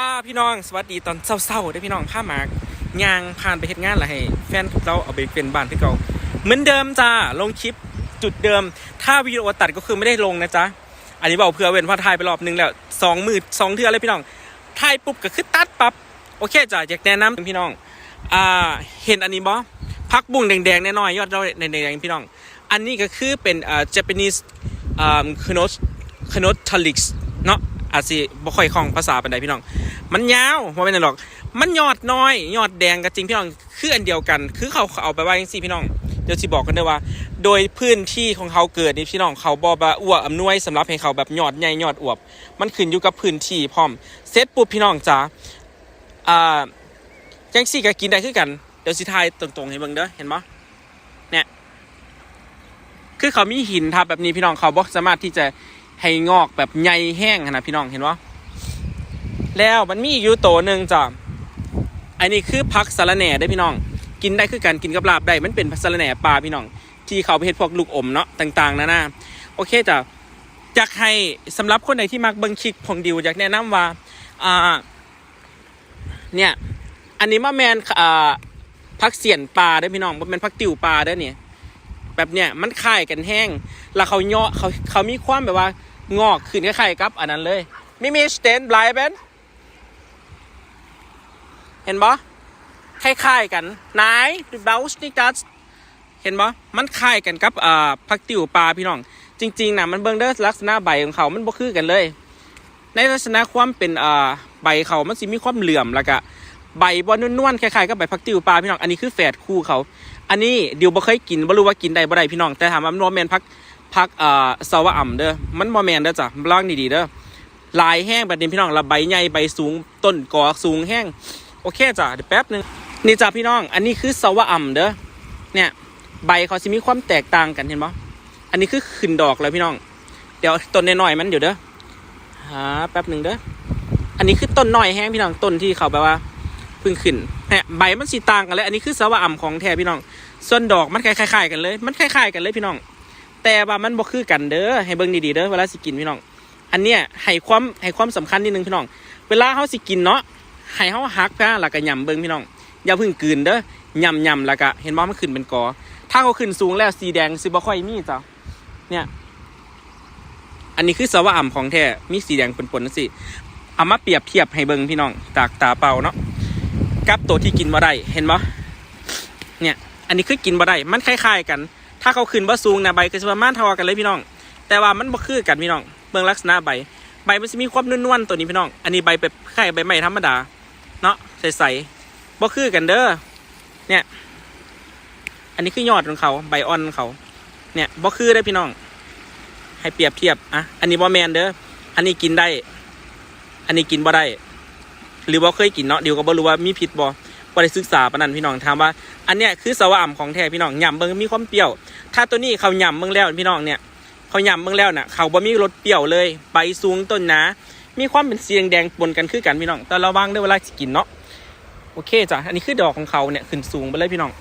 อ่าพี่น้องสวัสดีตอนเศร้าๆเด้พี่น้องข้ามมากยางผ่านไปเฮ็ดงานและให้แฟนเราเอาไปเป็นบ้านพี่เก่าเหมือนเดิมจ้าลงคลิปจุดเดิม ถ้าวิดีโอตัดก็คือไม่ได้ลงนะจ๊ะอันนี้บอกเพื่อเว้นว่าถ่ายไปรอบนึงแล้วสองมือสองเทือเลยพี่น้องถ่ายปุ๊บก็คือตัดปั๊บโอเคจ้ะอยากแนะนำพี่น้องอ่าเห็นอันนี้บ่พักบุ้งแดงๆแน่นอยยอดเราแดงๆพี่น้อง อันนี้ก็คือเป็นอ่า Japanese อ่า Knot Knot t a l i x เนาะ อาจสิบ่ค่อยคล่องภาษาปานใดพี่น้อง มันยาวบ่เป็นหยังหรอก มันยอดน้อยยอดแดงก็จริงพี่น้องคืออันเดียวกัน คือเขาเอาไปไว้จังซี่พี่น้องเดี๋ยวสิบอกกันเด้อว่า โดยพื้นที่ของเขาเกิดนี่พี่น้องเขาบ่บาอ้วอำนวยสำหรับให้เขาแบบยอดใหญ่ยอดอวบ มันขึ้นอยู่กับพื้นที่พร้อมเสร็จปุ๊บพี่น้องจ๋าอ่าจังซี่ก็กินได้คือกันเดี๋ยวสิทายตรงๆให้เบิ่งเด้อเห็นบ่เนี่ยคือเขามีหินทับแบบนี้พี่น้องเขาบ่สามารถที่จะ ให้งอกแบบใหญ่แห้งนาดพี่น้องเห็นบ่แล้วมันมีอีกอยู่โตวหนึ่งจ้ะอันนี้คือผักสะระแหน่ได้พี่น้อง กินได้คือกันกินกับลาบได้มันเป็นผักสะระแหน่ปลาพี่น้อง ที่เขาไปเฮ็ดพวกลูกอมเนาะต่างๆนะนะโอเคจ้ะอยากให้สำหรับคนไหนที่มักเบิ่งคลิปของดิวอยากแนะนำว่าอ่าเนี่ยอันนี้มาแมนอ่าผักเสียนปลาได้พี่น้องมันเป็นผักติวปลาได้เนี่ยแบบเนี้ยมันคายกันแห้ง แล้วเขาเนาะเขาเขามีความแบบว่า งอกขึ้นคล้ายๆกับอันนั้นเลยมิมีสเตนบลายเบนเห็นปะคล้ายๆกันนายเบลสติกัสเห็นปะมันคล้ายกันกับอ่าผักติ๋วปลาพี่น้อง จริงๆนะมันเบิ่งเด้อลักษณะใบของเขา มันบ่คือกันเลย ในลักษณะความเป็นอ่าใบเขามันสิมีความเหลื่อมแล้วก็ใบบอนวลๆคล้ายๆกับใบผักติ๋วปลาพี่น้อง อันนี้คือแฝดคู่เขา อันนี้ดิวบ่เคยกินบ่รู้ว่ากินได้บ่ได้พี่น้อง แต่ถามว่ามันบ่แมนพัก พักเอ่อสวะอ่ำเด้อมันบ่แมนเด้อจ้ะลองดีๆเด้อลายแห้งแบบนี้พี่น้องและใบใหญ่ใบสูงต้นกอสูงแห้งโอเคจ้ะเดี๋ยวแป๊บหนึงนี่จ้ะพี่น้อง อันนี้คือสวะอ่ำเด้อเนี่ย ใบเขาสิมีความแตกต่างกันเห็นบ่อันนี้คือขึ้นดอกแล้วพี่น้อง เดี๋ยวต้นน้อยๆมันเดี๋ยวเด้อหาแป๊บหนึ่งเด้ออันนี้คือต้นน้อยแห้งพี่น้องต้นที่เขาแบบว่าเพิ่งขึ้นเนี่ยใบมันสีต่างกันเลยอันนี้คือสวะอ่ำของแท้พี่น้อง ส่วนดอกมันคล้ายๆกันเลย มันคล้ายๆกันเลยพี่น้อง แต่ว่ามันบ่คือกันเด้อให้เบิ่งดีๆเด้อเวลาสิกินพี่น้อง อันเนี้ยให้ความให้ความสำคัญนิดนึงพี่น้อง เวลาเขาสิกินเนาะให้เขาหักนะแล้วก็ยำเบิ่งพี่น้อง อย่าเพิ่งกืนเด้อยำยำแล้วก็เห็นบ่มันขึ้นเป็นกอ ถ้าเขาขึ้นสูงแล้วสีแดงสิบ่ค่อยมีจ้ะเนี่ย อันนี้คือสวะอ่ำของแท้มีสีแดงปนๆนั่นสิเอามาเปรียบเทียบให้เบิ่งพี่น้องจากตาเปล่าเนาะกับตัวที่กินบ่ได้เห็นบ่เนี่ย อันนี้คือกินบ่ได้มันคล้ายๆกัน ถ้าเขาขึ้นบ่สูงนะใบก็จะประมาณเท่ากันเลยพี่น้อง แต่ว่ามันบ่คือกันพี่น้องเบิ่งลักษณะใบ ใบมันจะมีความนวลๆตัวนี้พี่น้อง อันนี้ใบแบบคล้ายใบไม้ธรรมดา เนาะใสๆบ่คือกันเด้อ เนี่ย อันนี้คือยอดของเขาใบอ่อนของเขา เนี่ยบ่คือได้พี่น้อง ให้เปรียบเทียบ อะ อันนี้บ่แมนเด้อ อันนี้กินได้ อันนี้กินบ่ได้ หรือว่าเคยกินเนาะเดี๋ยวก็บ่รู้ว่ามีผิดบ่ บริศึกษาปนันพี่น้องถามว่า อันเนี้ยคือสว่างของแท้พี่น้องยำเบิ้งมีความเปรี้ยว ถ้าตัวนี้เขายำเบิ้งแล้วพี่น้องเนี่ยเขายำเบิ้งแล้วน่ะเขาบ่มีรสเปรี้ยวเลยใบสูงต้นหนามีความเป็นสีแดงๆปนกันคือกันพี่น้อง แต่ระวังด้วยเวลาจะกินเนาะโอเคจ้ะอันนี้คือดอกของเขาเนี่ยขึ้นสูงไปเลยพี่น้อง